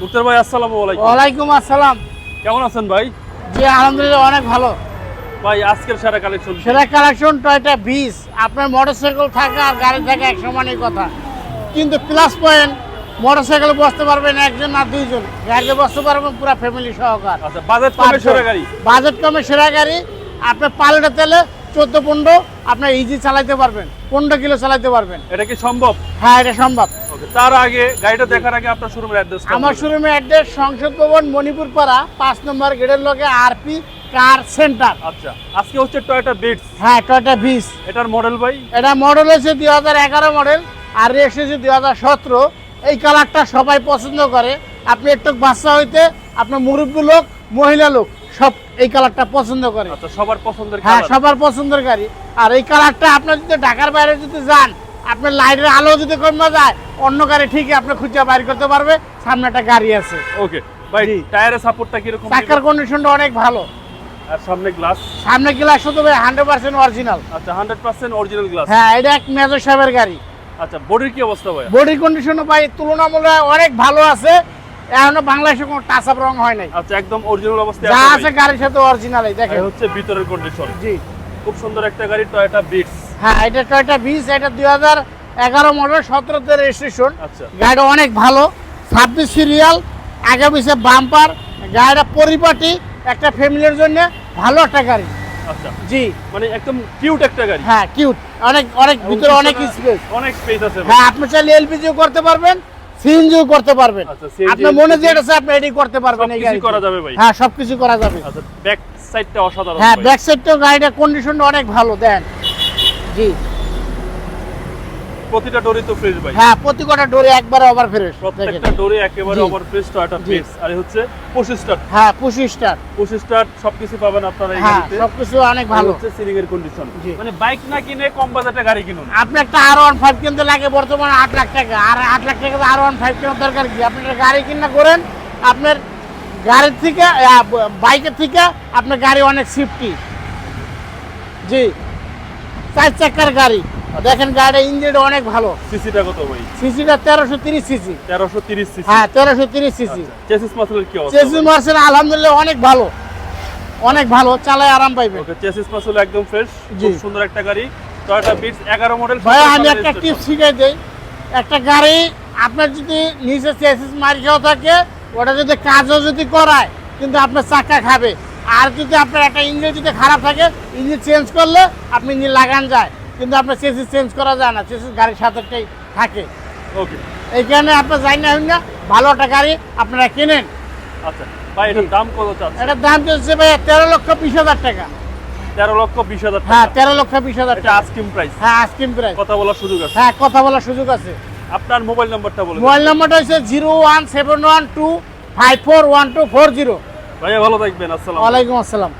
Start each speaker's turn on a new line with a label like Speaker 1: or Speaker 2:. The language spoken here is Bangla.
Speaker 1: মুক্তার ভাই আসসালামু আলাইকুম।
Speaker 2: ওয়ালাইকুম আসসালাম।
Speaker 1: কেমন আছেন ভাই?
Speaker 2: জি আলহামদুলিল্লাহ অনেক ভালো।
Speaker 1: ভাই আজকের সেরা কালেকশন
Speaker 2: সেরা কালেকশন টয়টা বিশ আপনার মোটরসাইকেল থাকে আর গাড়ি থাকে এক সমানই কথা। কিন্তু প্লাস পয়েন্ট মোটরসাইকেল বসতে পারবেন একজন না দুইজন। গাড়িতে বসতে পারবেন পুরো ফ্যামিলি সহকার।
Speaker 1: আচ্ছা বাজেট কমে সেরা গাড়ি?
Speaker 2: বাজেট কমে সেরা গাড়ি। আপনার পাল্টা তেলে চোদ্দ পনেরো আপনার ইজি চালাইতে পারবেন। পনেরো কিলো চালাইতে পারবেন।
Speaker 1: এটা কি সম্ভব?
Speaker 2: হ্যাঁ এটা সম্ভব।
Speaker 1: তার আগে গাড়িটা দেখার আগে আপনার শোরুমের অ্যাড্রেস
Speaker 2: আমার শোরুমের অ্যাড্রেস সংসদ ভবন মণিপুর পাড়া পাঁচ নম্বর গেটের লগে আরপি কার সেন্টার
Speaker 1: আচ্ছা আজকে হচ্ছে টয়োটা বিটস
Speaker 2: হ্যাঁ টয়টা বিশ
Speaker 1: এটার মডেল ভাই?
Speaker 2: এটা মডেল হচ্ছে দুই হাজার এগারো মডেল আর রেস হচ্ছে দুই হাজার সতেরো। এই কালারটা সবাই পছন্দ করে। আপনি একটু বাচ্চা হইতে আপনার মুরব্বী লোক মহিলা লোক সব এই কালারটা পছন্দ করে।
Speaker 1: আচ্ছা সবার পছন্দের
Speaker 2: হ্যাঁ সবার পছন্দের গাড়ি। আর এই কালারটা আপনার যদি ঢাকার বাইরে যদি যান আপনার লাইটের আলো যদি কমে যায় অন্য গাড়ি ঠিকই আপনি খুঁজে বাইর করতে পারবে। সামনে একটা গাড়ি আছে।
Speaker 1: ওকে ভাই টায়ারের সাপোর্টটা কীরকম
Speaker 2: চাকার কন্ডিশনটা অনেক ভালো।
Speaker 1: আর সামনে গ্লাস
Speaker 2: সামনে গ্লাস শুধু হান্ড্রেড পার্সেন্ট অরিজিনাল
Speaker 1: আচ্ছা হান্ড্রেড পার্সেন্ট অরিজিনাল গ্লাস
Speaker 2: হ্যাঁ এটা এক মেজর সাহেবের গাড়ি।
Speaker 1: আচ্ছা বডির কি অবস্থা ভাই
Speaker 2: বডি কন্ডিশনও ভাই তুলনামূলক অনেক ভালো আছে। এখনও বাংলাদেশে কোনো টাচ আপ রং হয় নাই।
Speaker 1: আচ্ছা একদম অরিজিনাল অবস্থায়
Speaker 2: যা
Speaker 1: আছে
Speaker 2: গাড়ির সাথে অরিজিনালই দেখেন।
Speaker 1: হচ্ছে ভিতরের কন্ডিশন
Speaker 2: জি।
Speaker 1: খুব সুন্দর একটা গাড়ি টয়োটা বিটস
Speaker 2: হ্যাঁ এটা টয়টা বিশ এটা দুই হাজার এগারো মডেল সতেরোতে রেজিস্ট্রেশন
Speaker 1: আচ্ছা।
Speaker 2: গাড়িটা অনেক ভালো। ছাব্বিশ সিরিয়াল আগে পিছে বাম্পার গাড়িটা পরিপাটি একটা ফ্যামিলির জন্য ভালো একটা গাড়ি।
Speaker 1: আচ্ছা।
Speaker 2: জি।
Speaker 1: মানে একদম কিউট একটা গাড়ি।
Speaker 2: হ্যাঁ কিউট অনেক অনেক ভিতরে অনেক স্পেস
Speaker 1: অনেক স্পেস আছে
Speaker 2: হ্যাঁ আপনি চাইলে এলপিজিও করতে পারবেন। সিএনজিও করতে পারবেন।
Speaker 1: আচ্ছা,
Speaker 2: আপনার মনে
Speaker 1: যে
Speaker 2: যেটা আছে আপনি এটি করতে পারবেন এই গাড়ি
Speaker 1: করা যাবে ভাই।
Speaker 2: হ্যাঁ সবকিছু করা যাবে।
Speaker 1: আচ্ছা ব্যাক সাইডটা অসাধারণ
Speaker 2: হ্যাঁ। ব্যাক সাইডটা গাড়িটা কন্ডিশনটা অনেক ভালো দেন। জি।
Speaker 1: প্রতিটা ডোরি তো ফ্রেশ ভাই।
Speaker 2: হ্যাঁ প্রতি কটা ডোরে একবারে ওভার ফ্রেশ
Speaker 1: প্রত্যেকটা ডোরে একেবারে ওভার ফ্রেশ টয়োটা। ফ্রেশ আর হচ্ছে পঁচিশ স্টার
Speaker 2: হ্যাঁ পঁচিশ স্টার
Speaker 1: পঁচিশ স্টার সবকিছু পাবেন আপনারা এই
Speaker 2: হ্যাঁ সবকিছু অনেক ভালো।
Speaker 1: হচ্ছে সিলিং এর কন্ডিশন মানে বাইক না কিনে কম বাজেটে গাড়ি কিনুন।
Speaker 2: আপনি একটা আর ওয়ান ফাইভ কিনতে লাগে বর্তমানে আট লাখ টাকা। আর আট লাখ টাকা আর ওয়ান ফাইভ কেনার দরকার কি? আপনি গাড়ি কিনা করেন আপনার গাড়ির থেকে বাইকের থেকে আপনার গাড়ি অনেক সেফটি জি। চার চাকার গাড়ি। দেখেন গাড়ির ইঞ্জিনটা অনেক ভালো।
Speaker 1: সিসিটা কত ভাই?
Speaker 2: সিসিটা তেরোশো তিরিশ সিসি
Speaker 1: তেরোশো তিরিশ সিসি
Speaker 2: হ্যাঁ তেরোশো তিরিশ সিসি
Speaker 1: চেসিস মাসেলের কি অবস্থা?
Speaker 2: চেসি মার্সেল আলহামদুলিল্লাহ অনেক ভালো। অনেক ভালো চালায় আরাম পাইবে।
Speaker 1: ওকে চেসিস মাসেল একদম ফ্রেশ খুব সুন্দর একটা গাড়ি। টয়োটা বিটস 11 মডেল
Speaker 2: ভাই আমি একটা টিপস শিখাই দেই। একটা গাড়ি আপনার যদি নিচে চেসিস মারি খাওয়া থাকে ওটা যদি কাজও যদি করায় কিন্তু আপনার চাকা খাবে। আর যদি আপনার একটা ইঞ্জিন যদি খারাপ থাকে ইঞ্জিন চেঞ্জ করলে আপনি ইঞ্জিন লাগান যায়। কিন্তু আপনার চেসিস চেঞ্জ করা যায় না চেসিস গাড়ির সাথেটাই থাকে।
Speaker 1: ওকে।
Speaker 2: এই কারণে আপনার যাই না না ভালো একটা গাড়ি আপনারা কেনেন।
Speaker 1: আচ্ছা ভাই এটার দাম কত চাচ্ছে
Speaker 2: এটার দাম চলছে ভাই তেরো লক্ষ বিশ হাজার টাকা।
Speaker 1: 13 লক্ষ 20 হাজার
Speaker 2: হ্যাঁ তেরো লক্ষ বিশ হাজার টাকা।
Speaker 1: আস্কিং প্রাইস
Speaker 2: হ্যাঁ আইসক্রিম প্রাইস
Speaker 1: কথা বলার সুযোগ আছে।
Speaker 2: হ্যাঁ কথা বলার সুযোগ আছে।
Speaker 1: আপনার মোবাইল নাম্বারটা বলে দিন।
Speaker 2: মোবাইল নাম্বারটা হচ্ছে zero one seven one two five four one two four zero.
Speaker 1: ভাইয়া ভালো থাকবেন। আসসালাম
Speaker 2: ওয়ালাইকুম আসসালাম।